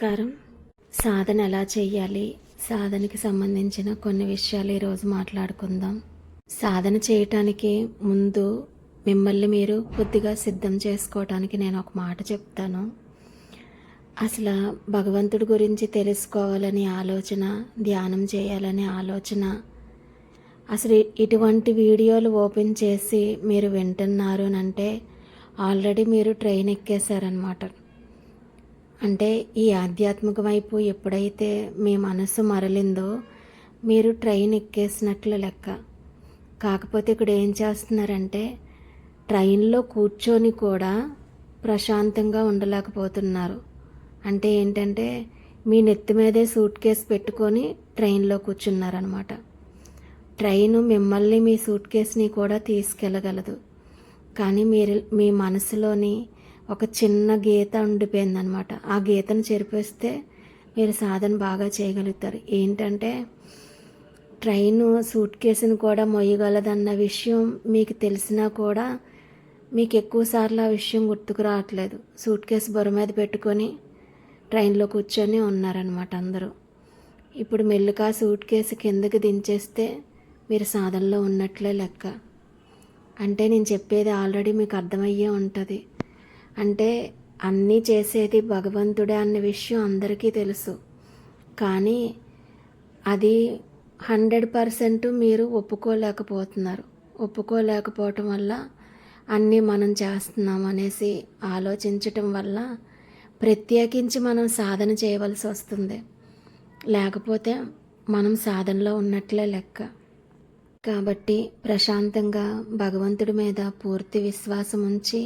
నమస్కారం. సాధన ఎలా చేయాలి సాధనకి సంబంధించిన కొన్ని విషయాలు ఈరోజు మాట్లాడుకుందాం. సాధన చేయటానికి ముందు మిమ్మల్ని మీరు కొద్దిగా సిద్ధం చేసుకోవటానికి నేను ఒక మాట చెప్తాను. అసలు భగవంతుడి గురించి తెలుసుకోవాలని ఆలోచన ధ్యానం చేయాలనే ఆలోచన అసలు ఇటువంటి వీడియోలు ఓపెన్ చేసి మీరు వింటున్నారు అని అంటే ఆల్రెడీ మీరు ట్రైన్ ఎక్కేశారనమాట అంటే ఈ ఆధ్యాత్మిక వైపు ఎప్పుడైతే మీ మనసు మరలిందో మీరు ట్రైన్ ఎక్కేసినట్లు లెక్క. కాకపోతే ఇక్కడ ఏం చేస్తున్నారంటే ట్రైన్లో కూర్చొని కూడా ప్రశాంతంగా ఉండలేకపోతున్నారు. అంటే ఏంటంటే మీ నెత్తి మీదే సూట్ కేసు పెట్టుకొని ట్రైన్లో కూర్చున్నారనమాట ట్రైన్ మిమ్మల్ని మీ సూట్ కేసుని కూడా తీసుకెళ్ళగలదు. కానీ మీరు మీ మనసులోని ఒక చిన్న గీత ఉండిపోయిందనమాట ఆ గీతను చెరిపేస్తే మీరు సాధన బాగా చేయగలుగుతారు. ఏంటంటే ట్రైన్ సూట్ కేసును కూడా మొయ్యగలదన్న విషయం మీకు తెలిసినా కూడా మీకు ఎక్కువ సార్లు ఆ విషయం గుర్తుకు రావట్లేదు. సూట్ కేసు బొర మీద పెట్టుకొని ట్రైన్లో కూర్చొని ఉన్నారనమాట అందరూ. ఇప్పుడు మెల్లుగా సూట్ కేసు కిందకి దించేస్తే మీరు సాధనలో ఉన్నట్లే లెక్క. అంటే నేను చెప్పేది ఆల్రెడీ మీకు అర్థమయ్యే ఉంటుంది. అంటే అన్నీ చేసేది భగవంతుడే అన్న విషయం అందరికీ తెలుసు. కానీ అది హండ్రెడ్ పర్సెంట్ మీరు ఒప్పుకోలేకపోతున్నారు. ఒప్పుకోలేకపోవటం వల్ల అన్నీ మనం చేస్తున్నాం అనేసి ఆలోచించటం వల్ల ప్రత్యేకించి మనం సాధన చేయవలసి వస్తుంది. లేకపోతే మనం సాధనలో ఉన్నట్లే లెక్క. కాబట్టి ప్రశాంతంగా భగవంతుడి మీద పూర్తి విశ్వాసం ఉంచి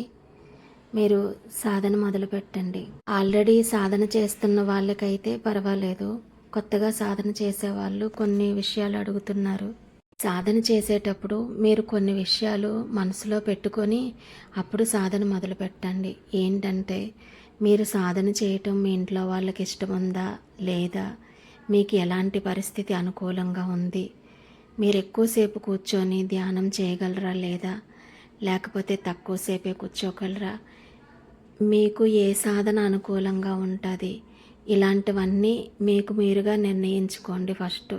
మీరు సాధన మొదలు పెట్టండి ఆల్రెడీ సాధన చేస్తున్న వాళ్ళకైతే పర్వాలేదు. కొత్తగా సాధన చేసేవాళ్ళు కొన్ని విషయాలు అడుగుతున్నారు. సాధన చేసేటప్పుడు మీరు కొన్ని విషయాలు మనసులో పెట్టుకొని అప్పుడు సాధన మొదలు పెట్టండి ఏంటంటే మీరు సాధన చేయటం మీ ఇంట్లో వాళ్ళకి ఇష్టం ఉందా లేదా? మీకు ఎలాంటి పరిస్థితి అనుకూలంగా ఉంది? మీరు ఎక్కువసేపు కూర్చొని ధ్యానం చేయగలరా లేదా? లేకపోతే తక్కువసేపే కూర్చోగలరా? మీకు ఏ సాధన అనుకూలంగా ఉంటుంది? ఇలాంటివన్నీ మీకు మీరుగా నిర్ణయించుకోండి ఫస్ట్.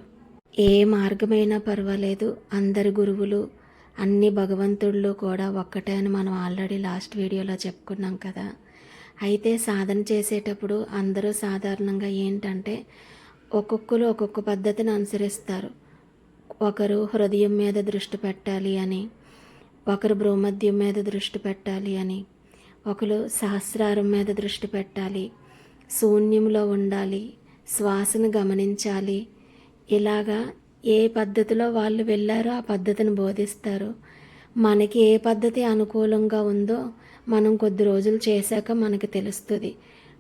ఏ మార్గమైనా పర్వాలేదు. అందరి గురువులు అన్ని భగవంతుళ్ళు కూడా ఒక్కటే అని మనం ఆల్రెడీ లాస్ట్ వీడియోలో చెప్పుకున్నాం కదా. అయితే సాధన చేసేటప్పుడు అందరూ సాధారణంగా ఏంటంటే ఒక్కొక్కరు ఒక్కొక్క పద్ధతిని అనుసరిస్తారు. ఒకరు హృదయం మీద దృష్టి పెట్టాలి అని ఒకరు భ్రూమద్యం మీద దృష్టి పెట్టాలి అని. ఒకరు సహస్రారం మీద దృష్టి పెట్టాలి శూన్యంలో ఉండాలి శ్వాసను గమనించాలి. ఇలాగా ఏ పద్ధతిలో వాళ్ళు వెళ్ళారో ఆ పద్ధతిని బోధిస్తారు. మనకి ఏ పద్ధతి అనుకూలంగా ఉందో మనం కొద్ది రోజులు చేశాక మనకి తెలుస్తుంది.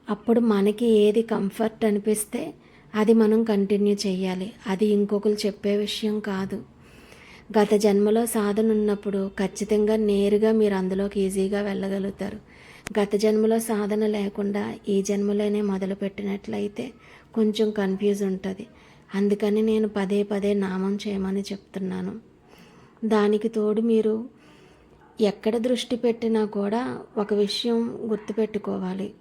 అప్పుడు మనకి ఏది కంఫర్ట్ అనిపిస్తే అది మనం కంటిన్యూ చేయాలి. అది ఇంకొకరు చెప్పే విషయం కాదు. గత జన్మలో సాధన ఉన్నప్పుడు ఖచ్చితంగా నేరుగా మీరు అందులోకి ఈజీగా వెళ్ళగలుగుతారు. గత జన్మలో సాధన లేకుండా ఈ జన్మలోనే మొదలుపెట్టినట్లయితే కొంచెం కన్ఫ్యూజ్ ఉంటుంది. అందుకని నేను పదే పదే నామం చేయమని చెప్తున్నాను. దానికి తోడు మీరు ఎక్కడ దృష్టి పెట్టినా కూడా ఒక విషయం గుర్తుపెట్టుకోవాలి.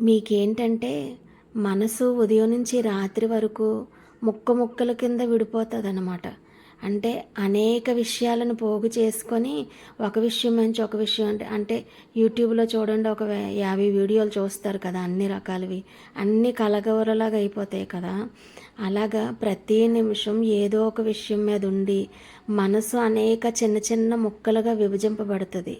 మీకేంటంటే మనసు ఉదయం నుంచి రాత్రి వరకు ముక్క ముక్కల కింద విడిపోతుంది అన్నమాట అంటే అనేక విషయాలను పోగు చేసుకొని ఒక విషయం నుంచి ఒక విషయం అంటే అంటే యూట్యూబ్లో చూడండి ఒక యాభై వీడియోలు చూస్తారు కదా అన్ని రకాలవి. అన్ని కలగవరలాగా అయిపోతాయి కదా. అలాగా ప్రతి నిమిషం ఏదో ఒక విషయం మీద ఉండి మనసు అనేక చిన్న చిన్న ముక్కలుగా విభజింపబడుతుంది.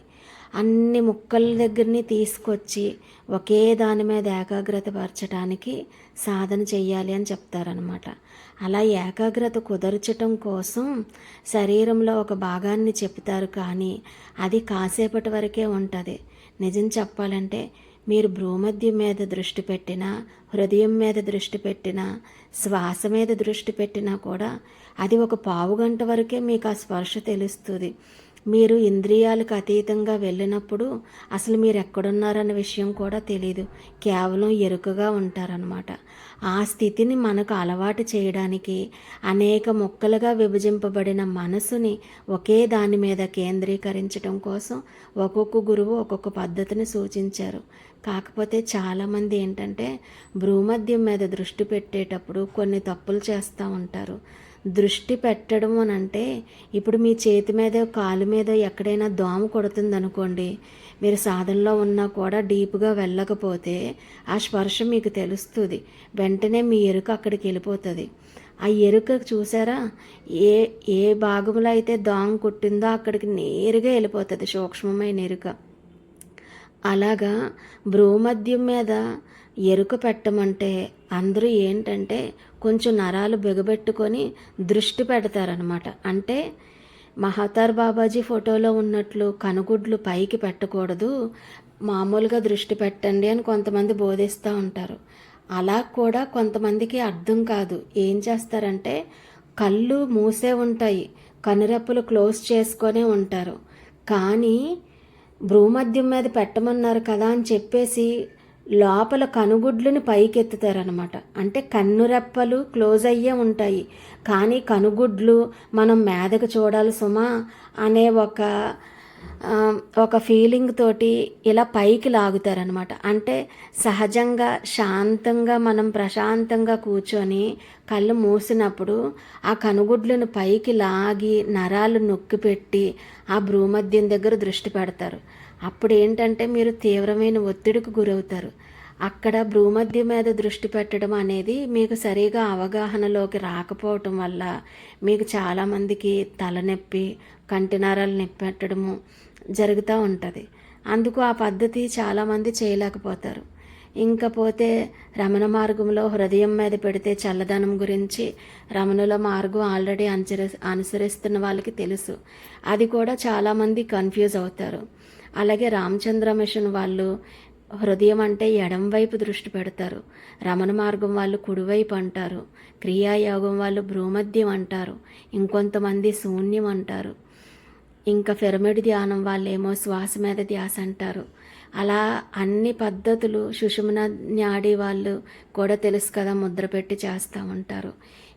అన్ని ముక్కల దగ్గరని తీసుకొచ్చి ఒకే దాని మీద ఏకాగ్రత పరచడానికి సాధన చెయ్యాలి అని చెప్తారనమాట అలా ఏకాగ్రత కుదర్చటం కోసం శరీరంలో ఒక భాగాన్ని చెప్తారు కానీ అది కాసేపటి వరకే ఉంటుంది. నిజం చెప్పాలంటే మీరు భ్రూమధ్యం మీద దృష్టి పెట్టినా హృదయం మీద దృష్టి పెట్టినా శ్వాస మీద దృష్టి పెట్టినా కూడా అది ఒక పావు గంట వరకే మీకు ఆ స్పర్శ తెలుస్తుంది. మీరు ఇంద్రియాలకు అతీతంగా వెళ్ళినప్పుడు అసలు మీరు ఎక్కడున్నారన్న విషయం కూడా తెలియదు కేవలం ఎరుకగా ఉంటారనమాట ఆ స్థితిని మనకు అలవాటు చేయడానికి అనేక ముక్కలుగా విభజింపబడిన మనసుని ఒకే దాని మీద కేంద్రీకరించడం కోసం ఒక్కొక్క గురువు ఒక్కొక్క పద్ధతిని సూచించారు. కాకపోతే చాలామంది ఏంటంటే భ్రూమధ్యం మీద దృష్టి పెట్టేటప్పుడు కొన్ని తప్పులు చేస్తూ ఉంటారు. దృష్టి పెట్టడం అని అంటే ఇప్పుడు మీ చేతి మీద కాలు మీద ఎక్కడైనా దోమ కొడుతుంది అనుకోండి మీరు సాధనలో ఉన్నా కూడా డీప్గా వెళ్ళకపోతే ఆ స్పర్శ మీకు తెలుస్తుంది. వెంటనే మీ ఎరుక అక్కడికి వెళ్ళిపోతుంది. ఆ ఎరుక చూసారా? ఏ ఏ భాగంలో అయితే దోమ కుట్టిందో అక్కడికి నేరుగా వెళ్ళిపోతుంది సూక్ష్మమైన ఎరుక. అలాగా భ్రూమద్యం మీద ఎరుక పెట్టమంటే అందరూ ఏంటంటే కొంచెం నరాలు బిగబెట్టుకొని దృష్టి పెడతారనమాట అంటే మహాతార్ బాబాజీ ఫోటోలో ఉన్నట్లు కనుగుడ్లు పైకి పెట్టకూడదు మామూలుగా దృష్టి పెట్టండి అని కొంతమంది బోధిస్తూ ఉంటారు. అలా కూడా కొంతమందికి అర్థం కాదు. ఏం చేస్తారంటే కళ్ళు మూసే ఉంటాయి కనురెప్పలు క్లోజ్ చేసుకొనే ఉంటారు. కానీ భ్రూమద్యం మీద పెట్టమన్నారు కదా అని చెప్పేసి లోపల కనుగుడ్లను పైకెత్తుతారనమాట అంటే కన్నురెప్పలు క్లోజ్ అయ్యే ఉంటాయి. కానీ కనుగుడ్లు మనం మేదకు చూడాలి సుమా అనే ఒక ఒక ఫీలింగ్ తోటి ఇలా పైకి లాగుతారనమాట అంటే సహజంగా శాంతంగా మనం ప్రశాంతంగా కూర్చొని కళ్ళు మూసినప్పుడు ఆ కనుగుడ్లను పైకి లాగి నరాలు నొక్కి పెట్టి ఆ భ్రూమధ్యం దగ్గర దృష్టి పెడతారు. అప్పుడు ఏంటంటే మీరు తీవ్రమైన ఒత్తిడికి గురవుతారు. అక్కడ భూమధ్య మీద దృష్టి పెట్టడం అనేది మీకు సరిగా అవగాహనలోకి రాకపోవటం వల్ల మీకు చాలామందికి తలనొప్పి కంటినరాలు నొప్పి పెట్టడము జరుగుతూ ఉంటుంది. అందుకు ఆ పద్ధతి చాలామంది చేయలేకపోతారు. ఇంకా పోతే రమణ మార్గంలో హృదయం మీద పెడితే చల్లదనం గురించి రమణుల మార్గం ఆల్రెడీ అనుసరి అనుసరిస్తున్న వాళ్ళకి తెలుసు. అది కూడా చాలామంది కన్ఫ్యూజ్ అవుతారు. అలాగే రామచంద్ర మిషన్ వాళ్ళు హృదయం అంటే ఎడం వైపు దృష్టి పెడతారు. రమణ మార్గం వాళ్ళు కుడివైపు అంటారు. క్రియాయోగం వాళ్ళు భ్రూమధ్యం అంటారు. ఇంకొంతమంది శూన్యం అంటారు. ఇంకా పిరమిడ్ ధ్యానం వాళ్ళేమో శ్వాస మీద ధ్యాస అంటారు. అలా అన్ని పద్ధతులు సుషుమ్న న్యాడి వాళ్ళు కూడా తెలుసు కదా ముద్ర పెట్టి చేస్తూ ఉంటారు.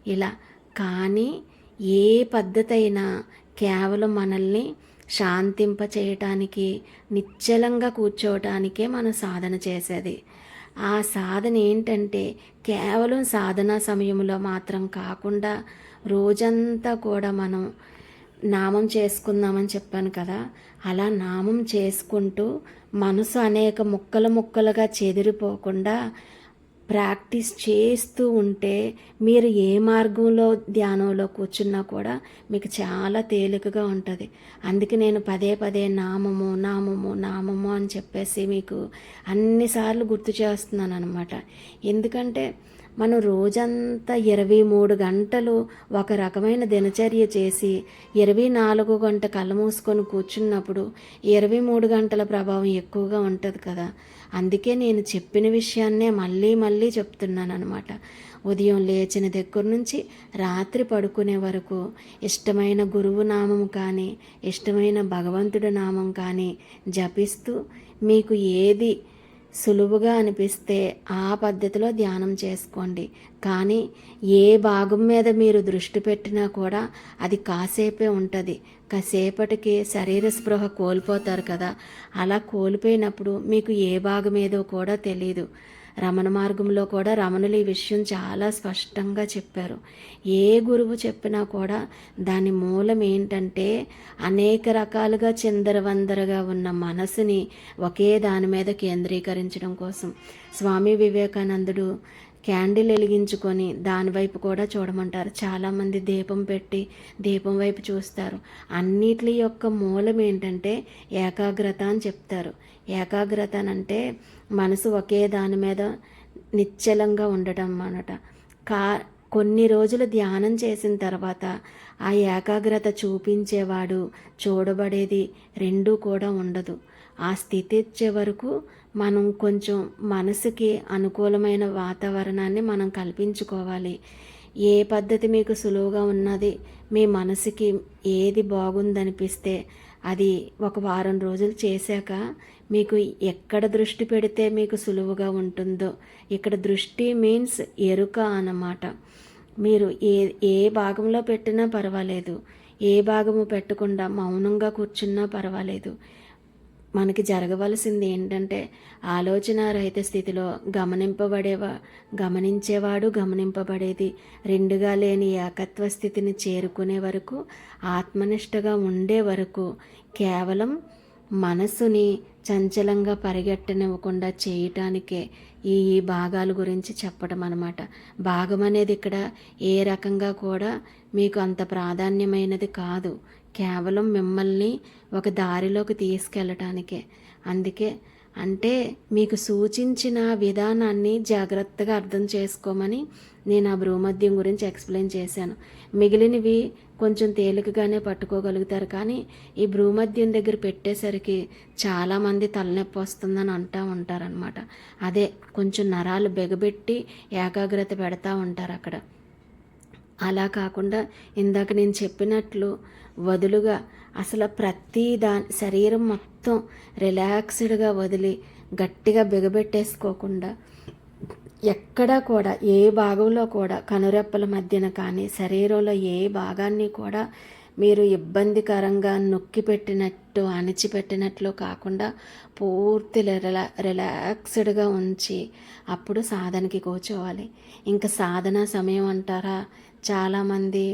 ఇలా కానీ ఏ పద్ధతి అయినా కేవలం మనల్ని శాంతింప చేయటానికి నిశ్చలంగా కూర్చోవటానికే మనం సాధన చేసేది. ఆ సాధన ఏంటంటే కేవలం సాధనా సమయంలో మాత్రం కాకుండా రోజంతా కూడా మనం నామం చేసుకుందామని చెప్పాను కదా అలా నామం చేసుకుంటూ మనసు అనేక ముక్కలు ముక్కలుగా చెదిరిపోకుండా ప్రాక్టీస్ చేస్తూ ఉంటే మీరు ఏ మార్గంలో ధ్యానంలో కూర్చున్నా కూడా మీకు చాలా తేలికగా ఉంటుంది. అందుకే నేను పదే పదే నామము నామము నామము అని చెప్పేసి మీకు అన్నిసార్లు గుర్తు చేస్తున్నాను అనమాట ఎందుకంటే మనం రోజంతా ఇరవై మూడు గంటలు ఒక రకమైన దినచర్య చేసి ఇరవై నాలుగు గంట కళ్ళు మూసుకొని కూర్చున్నప్పుడు ఇరవై మూడు గంటల ప్రభావం ఎక్కువగా ఉంటుంది కదా. అందుకే నేను చెప్పిన విషయాన్నే మళ్ళీ మళ్ళీ చెప్తున్నాను అనమాట ఉదయం లేచిన దగ్గర నుంచి రాత్రి పడుకునే వరకు ఇష్టమైన గురువు నామం కానీ ఇష్టమైన భగవంతుడి నామం కానీ జపిస్తూ మీకు ఏది సులువుగా అనిపిస్తే ఆ పద్ధతిలో ధ్యానం చేసుకోండి. కానీ ఏ భాగం మీద మీరు దృష్టి పెట్టినా కూడా అది కాసేపే ఉంటుంది. కాసేపటికి శరీర స్పృహ కోల్పోతారు కదా. అలా కోల్పోయినప్పుడు మీకు ఏ భాగం ఏదో కూడా తెలియదు రమణ మార్గంలో కూడా రమణులు ఈ విషయం చాలా స్పష్టంగా చెప్పారు. ఏ గురువు చెప్పినా కూడా దాని మూలం ఏంటంటే అనేక రకాలుగా చిందరవందరగా ఉన్న మనసుని ఒకే దాని మీద కేంద్రీకరించడం కోసం. స్వామి వివేకానందుడు క్యాండిల్ వెలిగించుకొని దాని వైపు కూడా చూడమంటారు. చాలామంది దీపం పెట్టి దీపం వైపు చూస్తారు. అన్నిటి యొక్క మూలం ఏంటంటే ఏకాగ్రత అని చెప్తారు. ఏకాగ్రత అంటే మనసు ఒకే దాని మీద నిశ్చలంగా ఉండటం అనమాట కా కొన్ని రోజులు ధ్యానం చేసిన తర్వాత ఆ ఏకాగ్రత చూపించేవాడు చూడబడేది రెండూ కూడా ఉండదు. ఆ స్థితి ఇచ్చే వరకు మనం కొంచెం మనసుకి అనుకూలమైన వాతావరణాన్ని మనం కల్పించుకోవాలి. ఏ పద్ధతి మీకు సులువుగా ఉన్నది మీ మనసుకి ఏది బాగుందనిపిస్తే అది ఒక వారం రోజులు చేశాక మీకు ఎక్కడ దృష్టి పెడితే మీకు సులువుగా ఉంటుందో. ఇక్కడ దృష్టి మీన్స్ ఎరుక అన్నమాట. మీరు ఏ ఏ భాగంలో పెట్టినా పర్వాలేదు. ఏ భాగము పెట్టకుండా మౌనంగా కూర్చున్నా పర్వాలేదు. మనకి జరగవలసింది ఏంటంటే ఆలోచన రహిత స్థితిలో గమనింపబడేవా గమనించేవాడు గమనింపబడేది. రెండుగా లేని ఏకత్వ స్థితిని చేరుకునే వరకు ఆత్మనిష్టగా ఉండే వరకు కేవలం మనసుని చంచలంగా పరిగెట్టనివ్వకుండా చేయటానికే ఈ ఈ భాగాల గురించి చెప్పడం అనమాట భాగం అనేది ఇక్కడ ఏ రకంగా కూడా మీకు అంత ప్రాధాన్యమైనది కాదు. కేవలం మిమ్మల్ని ఒక దారిలోకి తీసుకెళ్ళటానికే. అందుకే అంటే మీకు సూచించిన విధానాన్ని జాగ్రత్తగా అర్థం చేసుకోమని నేను ఆ భూమద్యం గురించి ఎక్స్ప్లెయిన్ చేశాను. మిగిలినవి కొంచెం తేలికగానే పట్టుకోగలుగుతారు కానీ ఈ భూమద్యం దగ్గర పెట్టేసరికి చాలామంది తలనొప్పి వస్తుందని అంటూ ఉంటారనమాట అదే కొంచెం నరాలు బెగబెట్టి ఏకాగ్రత పెడతా ఉంటారు అక్కడ. అలా కాకుండా ఇందాక నేను చెప్పినట్లు వదులుగా అసలు ప్రతి దా శరీరం మొత్తం మొత్తం రిలాక్స్డ్గా వదిలి గట్టిగా బిగబెట్టేసుకోకుండా ఎక్కడా కూడా ఏ భాగంలో కూడా కనురెప్పల మధ్యన కానీ శరీరంలో ఏ భాగాన్ని కూడా మీరు ఇబ్బందికరంగా నొక్కి పెట్టినట్టు అణిచిపెట్టినట్లు కాకుండా పూర్తి రిలా రిలాక్స్డ్గా ఉంచి అప్పుడు సాధనకి కూర్చోవాలి. ఇంకా సాధన సమయం అంటారా? చాలామంది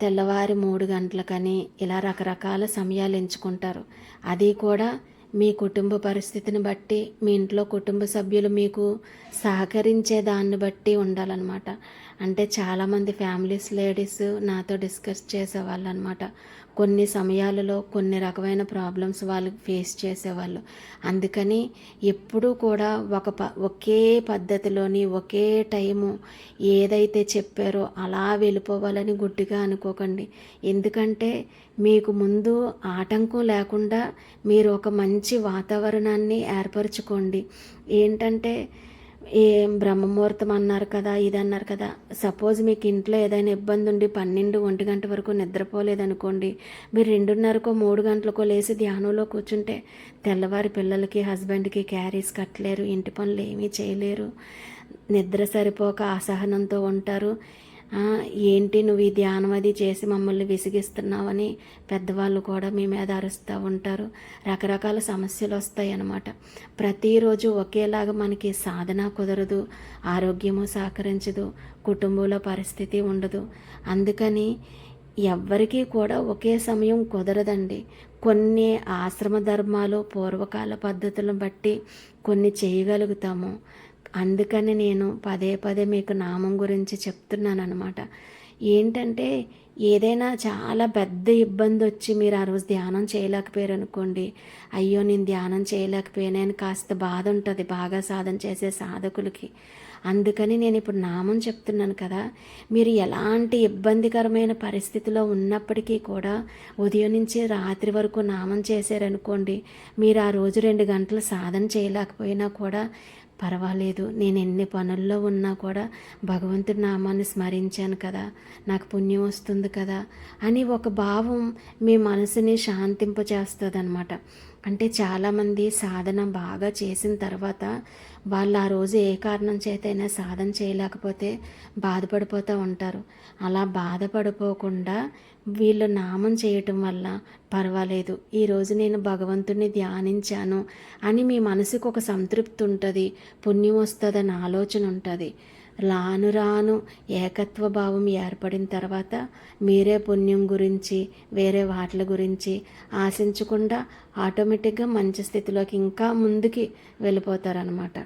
తెల్లవారి మూడు గంటలకని ఇలా రకరకాల సమయాలు ఎంచుకుంటారు. అది కూడా మీ కుటుంబ పరిస్థితిని బట్టి మీ ఇంట్లో కుటుంబ సభ్యులు మీకు సహకరించే దాన్ని బట్టి ఉండాలన్నమాట. అంటే చాలామంది ఫ్యామిలీస్ లేడీస్ నాతో డిస్కస్ చేసేవాళ్ళు అనమాట కొన్ని సమయాలలో కొన్ని రకమైన ప్రాబ్లమ్స్ వాళ్ళు ఫేస్ చేసేవాళ్ళు. అందుకని ఎప్పుడూ కూడా ఒక ప ఒకే పద్ధతిలోని ఒకే టైము ఏదైతే చెప్పారో అలా వెళ్ళిపోవాలని గుడ్డిగా అనుకోకండి. ఎందుకంటే మీకు ముందు ఆటంకం లేకుండా మీరు ఒక మంచి వాతావరణాన్ని ఏర్పరచుకోండి. ఏంటంటే ఏం బ్రహ్మముహూర్తం అన్నారు కదా ఇది అన్నారు కదా. సపోజ్ మీకు ఇంట్లో ఏదైనా ఇబ్బంది ఉండి పన్నెండు ఒంటి గంట వరకు నిద్రపోలేదనుకోండి మీరు రెండున్నరకో మూడు గంటలకో లేచి ధ్యానంలో కూర్చుంటే తెల్లవారి పిల్లలకి హస్బెండ్కి క్యారీస్ కట్టలేరు ఇంటి పనులు ఏమీ చేయలేరు. నిద్ర సరిపోక అసహనంతో ఉంటారు. ఏంటి నువ్వు ఈ ధ్యానం అది చేసి మమ్మల్ని విసిగిస్తున్నావని పెద్దవాళ్ళు కూడా మీ మీద అరుస్తూ ఉంటారు. రకరకాల సమస్యలు వస్తాయి అన్నమాట. ప్రతిరోజు ఒకేలాగా మనకి సాధన కుదరదు ఆరోగ్యము సహకరించదు కుటుంబంలో పరిస్థితి ఉండదు. అందుకని ఎవ్వరికీ కూడా ఒకే సమయం కుదరదండి. కొన్ని ఆశ్రమ ధర్మాలు పూర్వకాల పద్ధతులను బట్టి కొన్ని చేయగలుగుతాము. అందుకని నేను పదే పదే మీకు నామం గురించి చెప్తున్నాను అనమాట ఏంటంటే ఏదైనా చాలా పెద్ద ఇబ్బంది వచ్చి మీరు ఆ రోజు ధ్యానం చేయలేకపోయారు అనుకోండి అయ్యో నేను ధ్యానం చేయలేకపోయానని కాస్త బాధ ఉంటుంది బాగా సాధన చేసే సాధకులకి. అందుకని నేను ఇప్పుడు నామం చెప్తున్నాను కదా మీరు ఎలాంటి ఇబ్బందికరమైన పరిస్థితిలో ఉన్నప్పటికీ కూడా ఉదయం నుంచి రాత్రి వరకు నామం చేశారనుకోండి మీరు ఆ రోజు రెండు గంటలు సాధన చేయలేకపోయినా కూడా పర్వాలేదు నేను ఎన్ని పనుల్లో ఉన్నా కూడా భగవంతుడి నామాన్ని స్మరించాను కదా నాకు పుణ్యం వస్తుంది కదా అని ఒక భావం మీ మనసుని శాంతింపచేస్తుంది అనమాట అంటే చాలామంది సాధన బాగా చేసిన తర్వాత వాళ్ళు ఆ రోజు ఏ కారణం చేతైనా సాధన చేయలేకపోతే బాధపడిపోతూ ఉంటారు. అలా బాధపడిపోకుండా వీళ్ళు నామం చేయటం వల్ల పర్వాలేదు. ఈరోజు నేను భగవంతుని ధ్యానించాను అని మీ మనసుకు ఒక సంతృప్తి ఉంటుంది పుణ్యం వస్తుందని ఆలోచన ఉంటుంది. రాను రాను ఏకత్వ భావం ఏర్పడిన తర్వాత మీరే పుణ్యం గురించి వేరే వాటి గురించి ఆశించకుండా ఆటోమేటిక్గా మంచి స్థితిలోకి ఇంకా ముందుకి వెళ్ళిపోతారనమాట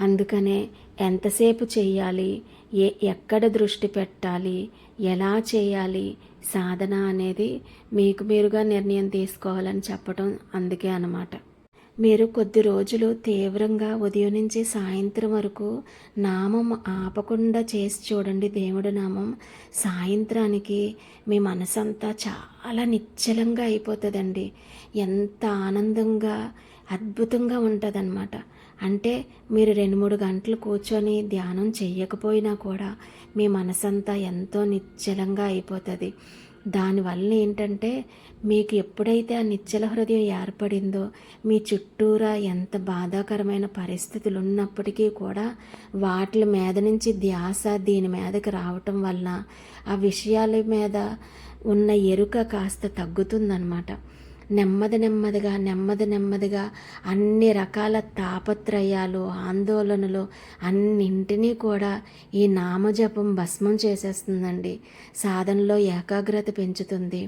అందుకనే ఎంతసేపు చేయాలి ఏ ఎక్కడ దృష్టి పెట్టాలి ఎలా చేయాలి సాధన అనేది మీకు మీరుగా నిర్ణయం తీసుకోవాలని చెప్పడం అందుకే అన్నమాట. మీరు కొద్ది రోజులు తీవ్రంగా ఉదయం నుంచి సాయంత్రం వరకు నామం ఆపకుండా చేసి చూడండి దేవుడి నామం. సాయంత్రానికి మీ మనసంతా చాలా నిశ్చలంగా అయిపోతుందండి. ఎంత ఆనందంగా అద్భుతంగా ఉంటుందన్నమాట. అంటే మీరు రెండు మూడు గంటలు కూర్చొని ధ్యానం చేయకపోయినా కూడా మీ మనసంతా ఎంతో నిశ్చలంగా అయిపోతుంది. దానివల్ల ఏంటంటే మీకు ఎప్పుడైతే ఆ నిశ్చల హృదయం ఏర్పడిందో మీ చుట్టూరా ఎంత బాధాకరమైన పరిస్థితులు ఉన్నప్పటికీ కూడా వాటి మీద నుంచి ధ్యాస దీని మీదకి రావటం వలన ఆ విషయాల మీద ఉన్న ఎరుక కాస్త తగ్గుతుందన్నమాట. నెమ్మది నెమ్మదిగా నెమ్మది నెమ్మదిగా అన్ని రకాల తాపత్రయాలు ఆందోళనలు అన్నింటినీ కూడా ఈ నామజపం భస్మం చేసేస్తుందండి. సాధనలో ఏకాగ్రత పెంచుతుంది.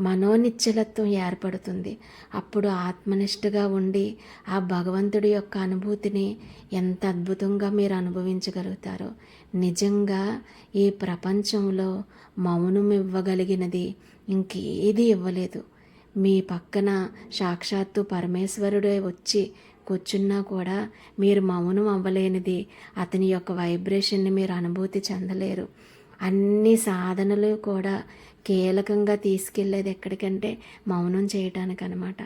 మనోనిశ్చలత్వం ఏర్పడుతుంది. అప్పుడు ఆత్మనిష్టగా ఉండి ఆ భగవంతుడి యొక్క అనుభూతిని ఎంత అద్భుతంగా మీరు అనుభవించగలుగుతారో. నిజంగా ఈ ప్రపంచంలో మౌనం ఇవ్వగలిగినది ఇంకేది ఇవ్వలేదు. మీ పక్కన సాక్షాత్తు పరమేశ్వరుడే వచ్చి కూర్చున్నా కూడా మీరు మౌనం అవ్వలేనిది అతని యొక్క వైబ్రేషన్ని మీరు అనుభూతి చెందలేరు. అన్ని సాధనలు కూడా కీలకంగా తీసుకెళ్ళేది ఎక్కడికంటే మౌనం చేయటానికి అనమాట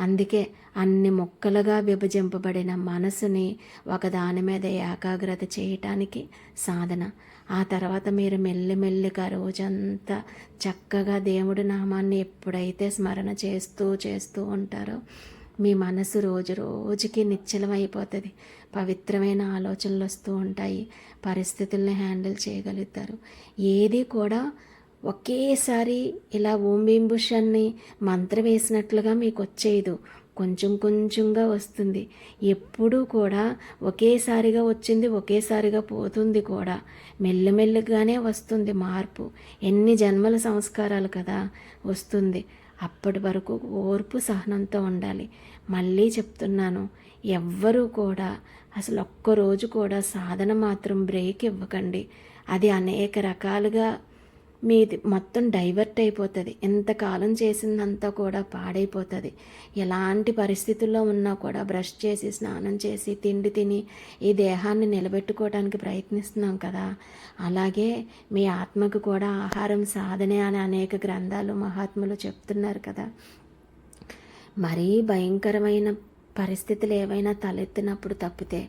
అందుకే అన్ని మొక్కలుగా విభజింపబడిన మనసుని ఒకదాని మీద ఏకాగ్రత చేయటానికి సాధన. ఆ తర్వాత మీరు మెల్లిమెల్లిగా రోజంతా చక్కగా దేవుడి నామాన్ని ఎప్పుడైతే స్మరణ చేస్తూ చేస్తూ ఉంటారో మీ మనసు రోజు రోజుకి నిశ్చలమైపోతుంది. పవిత్రమైన ఆలోచనలు వస్తూ ఉంటాయి. పరిస్థితుల్ని హ్యాండిల్ చేయగలుగుతారు. ఏది కూడా ఒకేసారి ఇలా ఓం మంత్రం వేసినట్లుగా మీకు వచ్చేయదు. కొంచెం కొంచెంగా వస్తుంది. ఎప్పుడూ కూడా ఒకేసారిగా వచ్చింది ఒకేసారిగా పోతుంది కూడా. మెల్లమెల్లగానే వస్తుంది మార్పు. ఎన్ని జన్మల సంస్కారాలు కదా వస్తుంది. అప్పటి వరకు ఓర్పు సహనంతో ఉండాలి. మళ్ళీ చెప్తున్నాను ఎవ్వరూ కూడా అసలు ఒక్కరోజు కూడా సాధన మాత్రం బ్రేక్ ఇవ్వకండి. అది అనేక రకాలుగా మీది మొత్తం డైవర్ట్ అయిపోతుంది. ఎంతకాలం చేసిందంతా కూడా పాడైపోతుంది. ఎలాంటి పరిస్థితుల్లో ఉన్నా కూడా బ్రష్ చేసి స్నానం చేసి తిండి తిని ఈ దేహాన్ని నిలబెట్టుకోవడానికి ప్రయత్నిస్తున్నాం కదా. అలాగే మీ ఆత్మకు కూడా ఆహారం సాధనే అని అనేక గ్రంథాలు మహాత్ములు చెప్తున్నారు కదా. మరీ భయంకరమైన పరిస్థితులు ఏవైనా తలెత్తినప్పుడు తప్పితే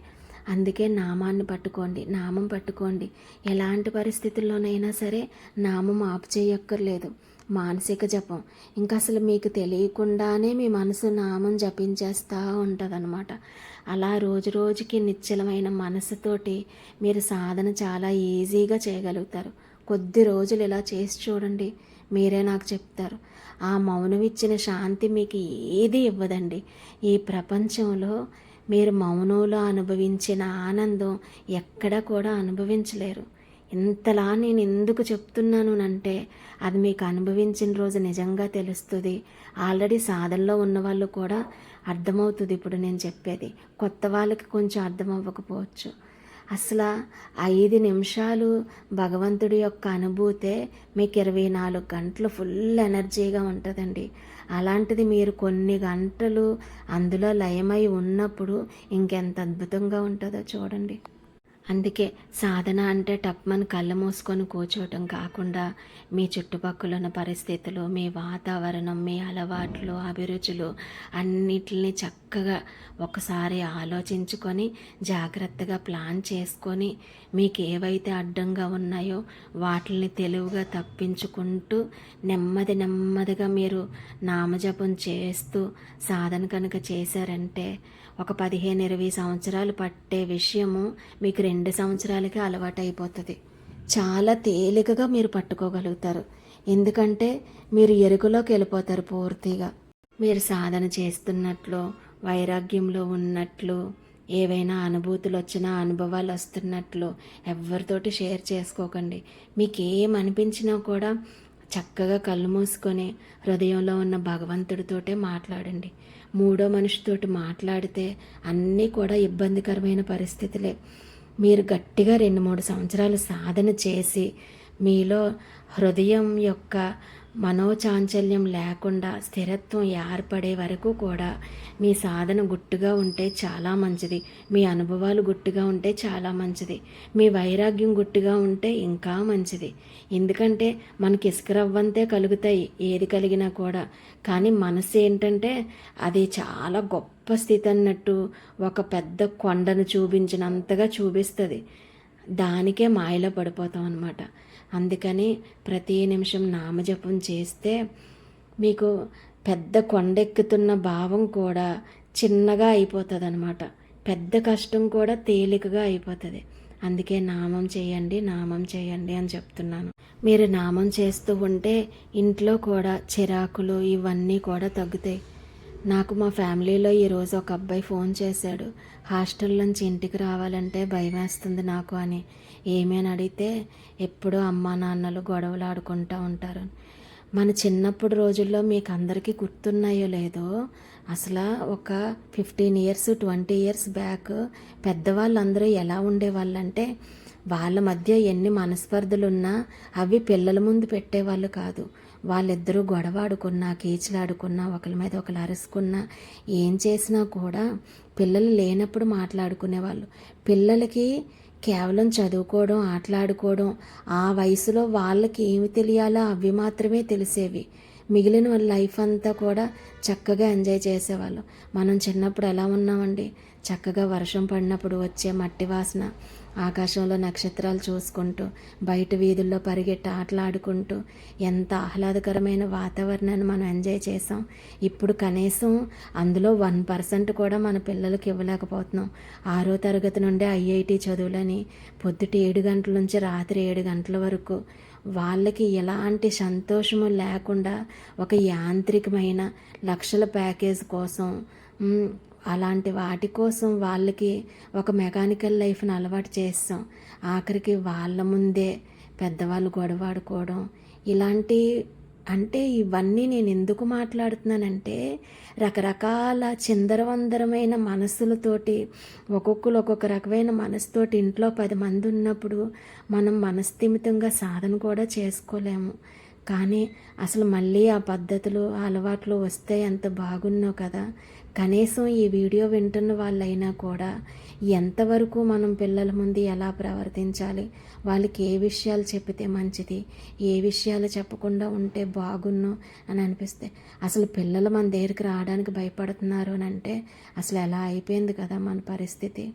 అందుకే నామాన్ని పట్టుకోండి నామం పట్టుకోండి. ఎలాంటి పరిస్థితుల్లోనైనా సరే నామం ఆపు చేయక్కర్లేదు. మానసిక జపం. ఇంకా అసలు మీకు తెలియకుండానే మీ మనసు నామం జపించేస్తూ ఉంటుందన్నమాట. అలా రోజు రోజుకి నిశ్చలమైన మనసుతోటి మీరు సాధన చాలా ఈజీగా చేయగలుగుతారు. కొద్ది రోజులు ఇలా చేసి చూడండి మీరే నాకు చెప్తారు. ఆ మౌనం ఇచ్చిన శాంతి మీకు ఏది ఇవ్వదండి. ఈ ప్రపంచంలో మీరు మౌనంలో అనుభవించిన ఆనందం ఎక్కడా కూడా అనుభవించలేరు. ఇంతలా నేను ఎందుకు చెప్తున్నాను అంటే అది మీకు అనుభవించిన రోజు నిజంగా తెలుస్తుంది. ఆల్రెడీ సాధనలో ఉన్న వాళ్ళు కూడా అర్థమవుతుంది ఇప్పుడు నేను చెప్పేది. కొత్త వాళ్ళకి కొంచెం అర్థం అవ్వకపోవచ్చు అసలు ఐదు నిమిషాలు భగవంతుడి యొక్క అనుభూతే మీకు ఇరవై నాలుగు గంటలు ఫుల్ ఎనర్జీగా ఉంటుందండి. అలాంటిది మీరు కొన్ని గంటలు అందులో లయమై ఉన్నప్పుడు ఇంకెంత అద్భుతంగా ఉంటుందో చూడండి. అందుకే సాధన అంటే టప్మని కళ్ళు మూసుకొని కూర్చోవటం కాకుండా మీ చుట్టుపక్కల ఉన్న పరిస్థితులు మీ వాతావరణం మీ అలవాట్లు అభిరుచులు అన్నిటిని చక్కగా ఒకసారి ఆలోచించుకొని జాగ్రత్తగా ప్లాన్ చేసుకొని మీకు ఏవైతే అడ్డంగా ఉన్నాయో వాటిని తెలివిగా తప్పించుకుంటూ నెమ్మది నెమ్మదిగా మీరు నామజపం చేస్తూ సాధన కనుక చేశారంటే ఒక పదిహేను ఇరవై సంవత్సరాలు పట్టే విషయము మీకు రెండు సంవత్సరాలకే అలవాటైపోతుంది. చాలా తేలికగా మీరు పట్టుకోగలుగుతారు. ఎందుకంటే మీరు ఎరుకలోకి వెళ్ళిపోతారు పూర్తిగా. మీరు సాధన చేస్తున్నట్లు వైరాగ్యంలో ఉన్నట్లు ఏవైనా అనుభూతులు వచ్చినా అనుభవాలు వస్తున్నట్లు ఎవరితోటి షేర్ చేసుకోకండి. మీకు ఏం అనిపించినా కూడా చక్కగా కళ్ళు మూసుకొని హృదయంలో ఉన్న భగవంతుడితోటే మాట్లాడండి. మూడో మనిషితోటి మాట్లాడితే అన్నీ కూడా ఇబ్బందికరమైన పరిస్థితులే. మీరు గట్టిగా రెండు మూడు సంవత్సరాలు సాధన చేసి మీలో హృదయం యొక్క మనోచాంచల్యం లేకుండా స్థిరత్వం ఏర్పడే వరకు కూడా మీ సాధన గుట్టుగా ఉంటే చాలా మంచిది. మీ అనుభవాలు గుట్టుగా ఉంటే చాలా మంచిది. మీ వైరాగ్యం గుట్టుగా ఉంటే ఇంకా మంచిది. ఎందుకంటే మనకి ఇసుక రవ్వంతే కలుగుతాయి ఏది కలిగినా కూడా. కానీ మనసు ఏంటంటే అది చాలా గొప్ప స్థితి అన్నట్టు ఒక పెద్ద కొండను చూపించినంతగా చూపిస్తుంది. దానికే మాయలో పడిపోతాం అనమాట అందుకని ప్రతి నిమిషం నామజపం చేస్తే మీకు పెద్ద కొండెక్కుతున్న భావం కూడా చిన్నగా అయిపోతుంది అనమాట పెద్ద కష్టం కూడా తేలికగా అయిపోతుంది. అందుకే నామం చేయండి నామం చేయండి అని చెప్తున్నాను. మీరు నామం చేస్తూ ఉంటే ఇంట్లో కూడా చిరాకులు ఇవన్నీ కూడా తగ్గుతాయి. నాకు మా ఫ్యామిలీలో ఈరోజు ఒక అబ్బాయి ఫోన్ చేశాడు. హాస్టల్ నుంచి ఇంటికి రావాలంటే భయం వేస్తుంది నాకు అని. ఏమేని అడిగితే ఎప్పుడూ అమ్మా నాన్నలు గొడవలు ఆడుకుంటూ ఉంటారు. మన చిన్నప్పుడు రోజుల్లో మీకు అందరికీ గుర్తున్నాయో లేదో అసలు ఒక fifteen years twenty years back పెద్దవాళ్ళందరూ ఎలా ఉండేవాళ్ళంటే వాళ్ళ మధ్య ఎన్ని మనస్పర్ధలున్నా అవి పిల్లల ముందు పెట్టేవాళ్ళు కాదు. వాళ్ళిద్దరూ గొడవ ఆడుకున్నా కీచులాడుకున్నా ఒకరి మీద ఒకరు అరుసుకున్నా ఏం చేసినా కూడా పిల్లలు లేనప్పుడు మాట్లాడుకునేవాళ్ళు. పిల్లలకి కేవలం చదువుకోవడం ఆటలాడుకోవడం ఆ వయసులో వాళ్ళకి ఏమి తెలియాలో అవి మాత్రమే తెలిసేవి. మిగిలిన వాళ్ళ లైఫ్ అంతా కూడా చక్కగా ఎంజాయ్ చేసేవాళ్ళు. మనం చిన్నప్పుడు ఎలా ఉన్నామండి? చక్కగా వర్షం పడినప్పుడు వచ్చే మట్టి వాసన ఆకాశంలో నక్షత్రాలు చూసుకుంటూ బయట వీధుల్లో పరిగెట్టి ఆటలాడుకుంటూ ఎంత ఆహ్లాదకరమైన వాతావరణాన్ని మనం ఎంజాయ్ చేసాం ఇప్పుడు కనీసం అందులో వన్ పర్సెంట్ కూడా మన పిల్లలకి ఇవ్వలేకపోతున్నాం. ఆరో తరగతి నుండి ఐఐటి చదువులని పొద్దుట ఏడు గంటల నుంచి రాత్రి ఏడు గంటల వరకు వాళ్ళకి ఎలాంటి సంతోషము లేకుండా ఒక యాంత్రికమైన లక్షల ప్యాకేజ్ కోసం అలాంటి వాటి కోసం వాళ్ళకి ఒక మెకానికల్ లైఫ్ని అలవాటు చేస్తాం. ఆఖరికి వాళ్ళ ముందే పెద్దవాళ్ళు గొడవాడుకోవడం ఇలాంటి అంటే ఇవన్నీ నేను ఎందుకు మాట్లాడుతున్నానంటే రకరకాల చిందరవందరమైన మనస్సులతోటి ఒక్కొక్కరు ఒక్కొక్క రకమైన మనసుతోటి ఇంట్లో పది మంది ఉన్నప్పుడు మనం మనస్థిమితంగా సాధన కూడా చేసుకోలేము. కానీ అసలు మళ్ళీ ఆ పద్ధతులు ఆ అలవాట్లు వస్తే ఎంత బాగున్నో కదా. కనీసం ఈ వీడియో వింటున్న వాళ్ళైనా కూడా ఎంతవరకు మనం పిల్లల ముందు ఎలా ప్రవర్తించాలి? వాళ్ళకి ఏ విషయాలు చెప్పితే మంచిది? ఏ విషయాలు చెప్పకుండా ఉంటే బాగున్ను అని అనిపిస్తే అసలు పిల్లలు మన దగ్గరికి రావడానికి భయపడుతున్నారు అని అంటే అసలు ఎలా అయిపోయింది కదా మన పరిస్థితి?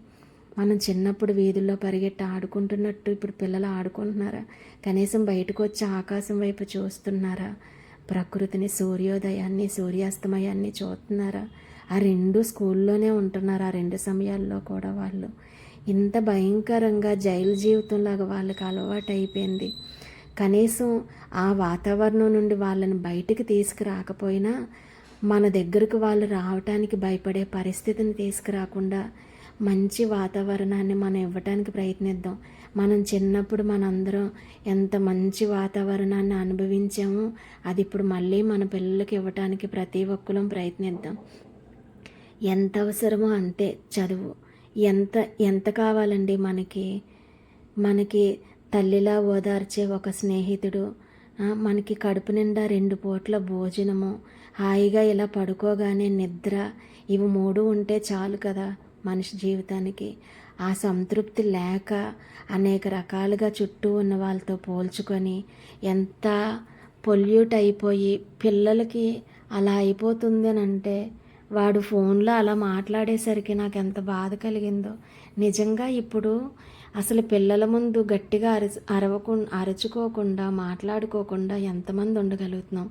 మనం చిన్నప్పుడు వీధుల్లో పరిగెట్టి ఆడుకుంటున్నట్టు ఇప్పుడు పిల్లలు ఆడుకుంటున్నారా? కనీసం బయటకు వచ్చి ఆకాశం వైపు చూస్తున్నారా? ప్రకృతిని సూర్యోదయాన్ని సూర్యాస్తమయాన్ని చూస్తున్నారా? ఆ రెండు స్కూల్లోనే ఉంటున్నారు ఆ రెండు సమయాల్లో కూడా వాళ్ళు. ఇంత భయంకరంగా జైలు జీవితంలాగా వాళ్ళకి అలవాటు అయిపోయింది కనీసం ఆ వాతావరణం నుండి వాళ్ళని బయటికి తీసుకురాకపోయినా మన దగ్గరకు వాళ్ళు రావటానికి భయపడే పరిస్థితిని తీసుకురాకుండా మంచి వాతావరణాన్ని మనం ఇవ్వటానికి ప్రయత్నిద్దాం. మనం చిన్నప్పుడు మనందరం ఎంత మంచి వాతావరణాన్ని అనుభవించామో అది ఇప్పుడు మళ్ళీ మన పిల్లలకి ఇవ్వటానికి ప్రతి ఒక్కరం ప్రయత్నిద్దాం. ఎంత అవసరమో అంతే చదువు. ఎంత ఎంత కావాలండి మనకి? మనకి తల్లిలా ఓదార్చే ఒక స్నేహితుడు మనకి కడుపు నిండా రెండు పూట్ల భోజనము హాయిగా ఇలా పడుకోగానే నిద్ర ఇవి మూడు ఉంటే చాలు కదా మనిషి జీవితానికి. ఆ సంతృప్తి లేక అనేక రకాలుగా చుట్టూ ఉన్న వాళ్ళతో పోల్చుకొని ఎంత పొల్యూట్ అయిపోయి పిల్లలకి అలా అయిపోతుందనంటే అంటే వాడు ఫోన్లో అలా మాట్లాడేసరికి నాకు ఎంత బాధ కలిగిందో. నిజంగా ఇప్పుడు అసలు పిల్లల ముందు గట్టిగా అర అరవకు అరుచుకోకుండా మాట్లాడుకోకుండా ఎంతమంది ఉండగలుగుతున్నాం?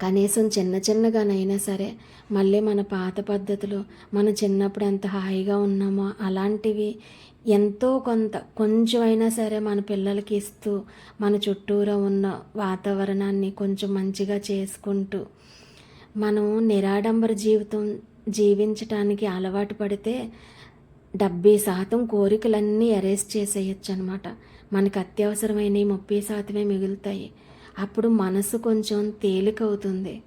కనీసం చిన్న చిన్నగానైనా సరే మళ్ళీ మన పాత పద్ధతులు మన చిన్నప్పుడు ఎంత హాయిగా ఉన్నామో అలాంటివి ఎంతో కొంత కొంచెం అయినా సరే మన పిల్లలకి ఇస్తూ మన చుట్టూరా ఉన్న వాతావరణాన్ని కొంచెం మంచిగా చేసుకుంటూ మనం నిరాడంబర జీవితం జీవించటానికి అలవాటు పడితే డెబ్బై శాతం కోరికలన్నీ అరేస్ట్ చేసేయచ్చు అనమాట మనకు అత్యవసరమైన ముప్పై శాతమే మిగులుతాయి. అప్పుడు మనసు కొంచెం తేలికవుతుంది.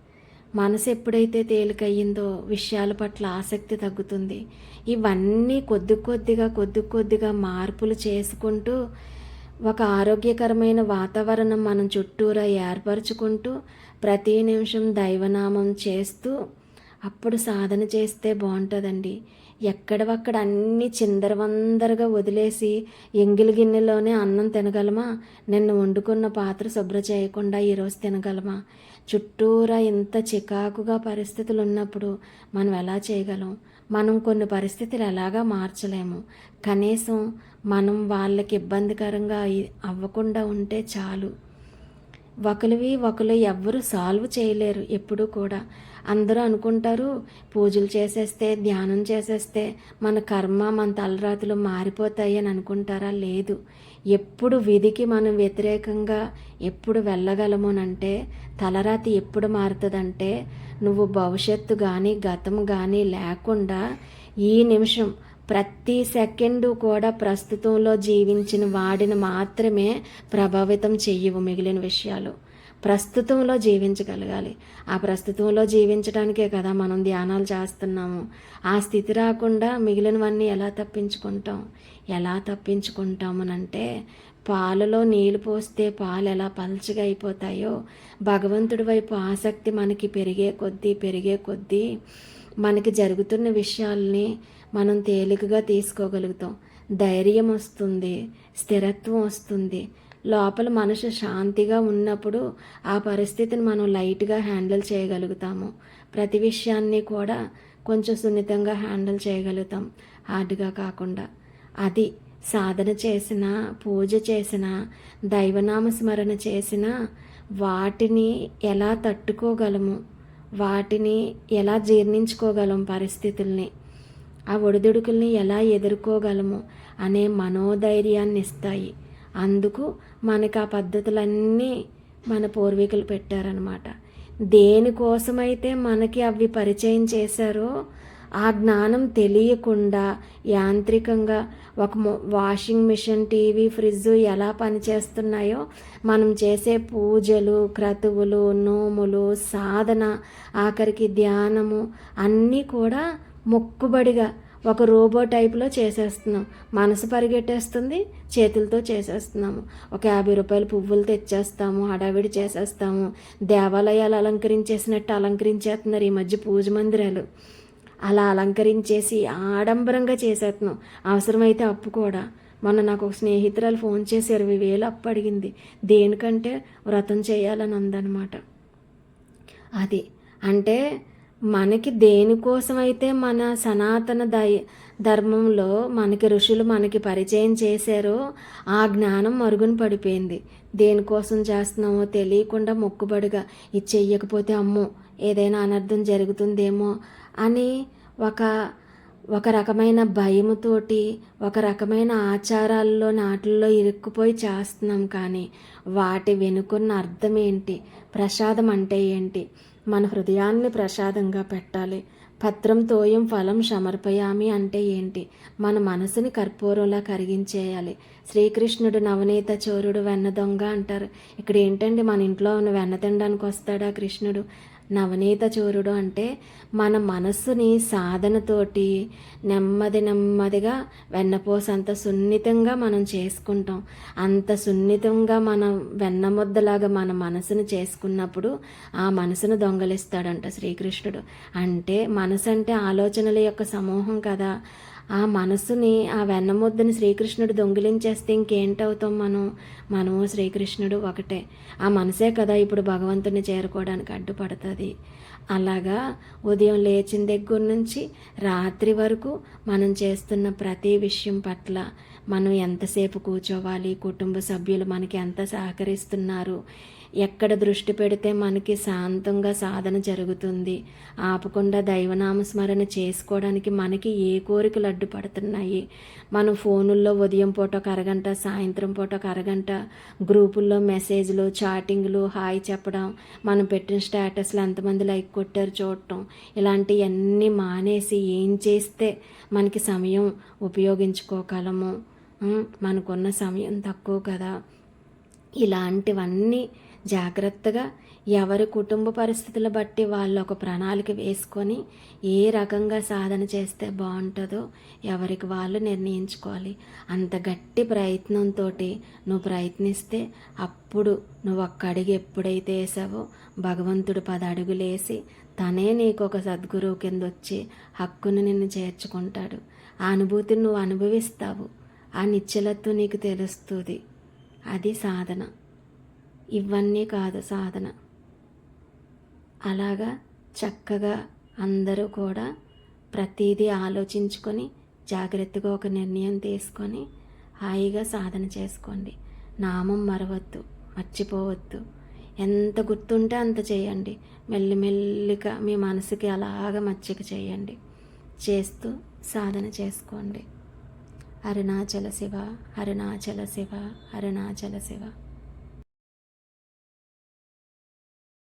మనసు ఎప్పుడైతే తేలికయ్యిందో విషయాల పట్ల ఆసక్తి తగ్గుతుంది. ఇవన్నీ కొద్ది కొద్దిగా కొద్ది కొద్దిగా మార్పులు చేసుకుంటూ ఒక ఆరోగ్యకరమైన వాతావరణం మనం చుట్టూరా ఏర్పరచుకుంటూ ప్రతి నిమిషం దైవనామం చేస్తూ అప్పుడు సాధన చేస్తే బాగుంటుందండి. ఎక్కడవక్కడ అన్ని చిందరవందరగా వదిలేసి ఎంగిలి గిన్నెలోనే అన్నం తినగలమా? నిన్న వండుకున్న పాత్ర శుభ్ర చేయకుండా ఈరోజు తినగలమా? చుట్టూరా ఇంత చికాకుగా పరిస్థితులు ఉన్నప్పుడు మనం ఎలా చేయగలం? మనం కొన్ని పరిస్థితులు ఎలాగా మార్చలేము? కనీసం మనం వాళ్ళకి ఇబ్బందికరంగా అవ్వకుండా ఉంటే చాలు. ఒకరివి ఒకరు ఎవ్వరు సాల్వ్ చేయలేరు ఎప్పుడూ కూడా. అందరూ అనుకుంటారు పూజలు చేసేస్తే ధ్యానం చేసేస్తే మన కర్మ మన తలరాతులు మారిపోతాయి అని అనుకుంటారా? లేదు. ఎప్పుడు విధికి మనం వ్యతిరేకంగా ఎప్పుడు వెళ్ళగలమోనంటే తలరాతి ఎప్పుడు మారుతుందంటే నువ్వు భవిష్యత్తు కానీ గతం కానీ లేకుండా ఈ నిమిషం ప్రతి సెకండు కూడా ప్రస్తుతంలో జీవించిన వాడిని మాత్రమే ప్రభావితం చెయ్యవు మిగిలిన విషయాలు. ప్రస్తుతంలో జీవించగలగాలి. ఆ ప్రస్తుతంలో జీవించడానికే కదా మనం ధ్యానాలు చేస్తున్నాము. ఆ స్థితి రాకుండా మిగిలినవన్నీ ఎలా తప్పించుకుంటాం? ఎలా తప్పించుకుంటామనంటే పాలలో నీళ్ళు పోస్తే పాలు ఎలా పల్చగా అయిపోతాయో భగవంతుడి వైపు ఆసక్తి మనకి పెరిగే కొద్దీ పెరిగే కొద్దీ మనకి జరుగుతున్న విషయాల్ని మనం తేలికగా తీసుకోగలుగుతాం. ధైర్యం వస్తుంది స్థిరత్వం వస్తుంది. లోపల మనసు శాంతిగా ఉన్నప్పుడు ఆ పరిస్థితిని మనం లైట్గా హ్యాండిల్ చేయగలుగుతాము. ప్రతి విషయాన్ని కూడా కొంచెం సున్నితంగా హ్యాండిల్ చేయగలుగుతాం హార్డ్గా కాకుండా. అది సాధన చేసిన పూజ చేసిన దైవనామ స్మరణ చేసిన వాటిని ఎలా తట్టుకోగలము? వాటిని ఎలా జీర్ణించుకోగలం పరిస్థితుల్ని? ఆ ఒడిదుడుకుల్ని ఎలా ఎదుర్కోగలము అనే మనోధైర్యాన్ని ఇస్తాయి అందుకు మనకు ఆ పద్ధతులన్నీ మన పూర్వీకులు పెట్టారనమాట దేనికోసమైతే మనకి అవి పరిచయం చేశారో ఆ జ్ఞానం తెలియకుండా యాంత్రికంగా ఒక మొ- వాషింగ్ మిషన్ టీవీ ఫ్రిడ్జ్ ఎలా పనిచేస్తున్నాయో మనం చేసే పూజలు క్రతువులు నోములు సాధన ఆఖరికి ధ్యానము అన్నీ కూడా మొక్కుబడిగా ఒక రోబో టైప్లో చేసేస్తున్నాం. మనసు పరిగెట్టేస్తుంది చేతులతో చేసేస్తున్నాము. ఒక యాభై రూపాయలు పువ్వులు తెచ్చేస్తాము హడావిడి చేసేస్తాము. దేవాలయాలు అలంకరించేసినట్టు అలంకరించేస్తున్నారు ఈ మధ్య పూజ మందిరాలు. అలా అలంకరించేసి ఆడంబరంగా చేసేస్తున్నాం. అవసరమైతే అప్పు కూడా. మొన్న నాకు ఒక స్నేహితురాలు ఫోన్ చేసి ఇరవై వేలు అప్పు అడిగింది. దేనికంటే వ్రతం చేయాలని అందనమాట. అది అంటే మనకి దేనికోసమైతే మన సనాతన దై ధర్మంలో మనకి ఋషులు మనకి పరిచయం చేశారో ఆ జ్ఞానం మరుగున పడిపోయింది. దేనికోసం చేస్తున్నామో తెలియకుండా మొక్కుబడిగా ఇది చెయ్యకపోతే అమ్మో ఏదైనా అనర్థం జరుగుతుందేమో అని ఒక ఒక రకమైన భయముతోటి ఒక రకమైన ఆచారాల్లో నాటిల్లో ఇరుక్కుపోయి చేస్తున్నాం కానీ వాటి వెనుకున్న అర్థం ఏంటి? ప్రసాదం అంటే ఏంటి? మన హృదయాన్ని ప్రసాదంగా పెట్టాలి. పత్రం తోయం ఫలం సమర్పయామి అంటే ఏంటి? మన మనసుని కర్పూరంలా కరిగించేయాలి. శ్రీకృష్ణుడు నవనీత చోరుడు వెన్న దొంగ అంటారు. ఇక్కడ ఏంటండి మన ఇంట్లో ఉన్న వెన్న తినడానికి వస్తాడా కృష్ణుడు? నవనీత చోరుడు అంటే మన మనస్సుని సాధనతోటి నెమ్మది నెమ్మదిగా వెన్నపోస అంత సున్నితంగా మనం చేసుకుంటాం. అంత సున్నితంగా మనం వెన్నముద్దలాగా మన మనసును చేసుకున్నప్పుడు ఆ మనసును దొంగలిస్తాడంట శ్రీకృష్ణుడు. అంటే మనసు అంటే ఆలోచనల యొక్క సమూహం కదా. ఆ మనసుని ఆ వెన్నముద్దని శ్రీకృష్ణుడు దొంగిలించేస్తే ఇంకేంటవుతాం మనం? మనము శ్రీకృష్ణుడు ఒకటే. ఆ మనసే కదా ఇప్పుడు భగవంతుని చేరుకోవడానికి అడ్డుపడుతుంది. అలాగా ఉదయం లేచిన దగ్గర నుంచి రాత్రి వరకు మనం చేస్తున్న ప్రతి విషయం పట్ల మనం ఎంతసేపు కూర్చోవాలి? కుటుంబ సభ్యులు మనకి ఎంత సహకరిస్తున్నారు? ఎక్కడ దృష్టి పెడితే మనకి శాంతంగా సాధన జరుగుతుంది. ఆపకుండా దైవనామస్మరణ చేసుకోవడానికి మనకి ఏ కోరికలు అడ్డుపడుతున్నాయి మనం ఫోనుల్లో ఉదయం పూట ఒక అరగంట సాయంత్రం పూట ఒక అరగంట గ్రూపుల్లో మెసేజ్లు చాటింగ్లు హాయ్ చెప్పడం మనం పెట్టిన స్టేటస్లు ఎంతమంది లైక్ కొట్టారు చూడటం ఇలాంటివన్నీ మానేసి ఏం చేస్తే మనకి సమయం ఉపయోగించుకోగలము? మనకున్న సమయం తక్కువ కదా. ఇలాంటివన్నీ జాగ్రత్తగా ఎవరి కుటుంబ పరిస్థితులు బట్టి వాళ్ళు ఒక ప్రణాళిక వేసుకొని ఏ రకంగా సాధన చేస్తే బాగుంటుందో ఎవరికి వాళ్ళు నిర్ణయించుకోవాలి. అంత గట్టి ప్రయత్నంతో నువ్వు ప్రయత్నిస్తే అప్పుడు నువ్వు ఒక్క అడుగు ఎప్పుడైతే వేసావో భగవంతుడు పది అడుగులేసి తనే నీకు ఒక సద్గురువు కింద వచ్చి హక్కును నిన్ను చేర్చుకుంటాడు. ఆ అనుభూతిని నువ్వు అనుభవిస్తావు. ఆ నిశ్చలత్వం నీకు తెలుస్తుంది. అది సాధన. ఇవన్నీ కాదు సాధన. అలాగా చక్కగా అందరూ కూడా ప్రతిదీ ఆలోచించుకొని జాగ్రత్తగా ఒక నిర్ణయం తీసుకొని హాయిగా సాధన చేసుకోండి. నామం మరవద్దు మర్చిపోవద్దు. ఎంత గుర్తుంటే అంత చేయండి. మెల్లిమెల్లిగా మీ మనసుకి అలాగ మచ్చిక చేయండి. చేస్తూ సాధన చేసుకోండి. అరుణాచల శివ అరుణాచల శివ అరుణాచల శివ.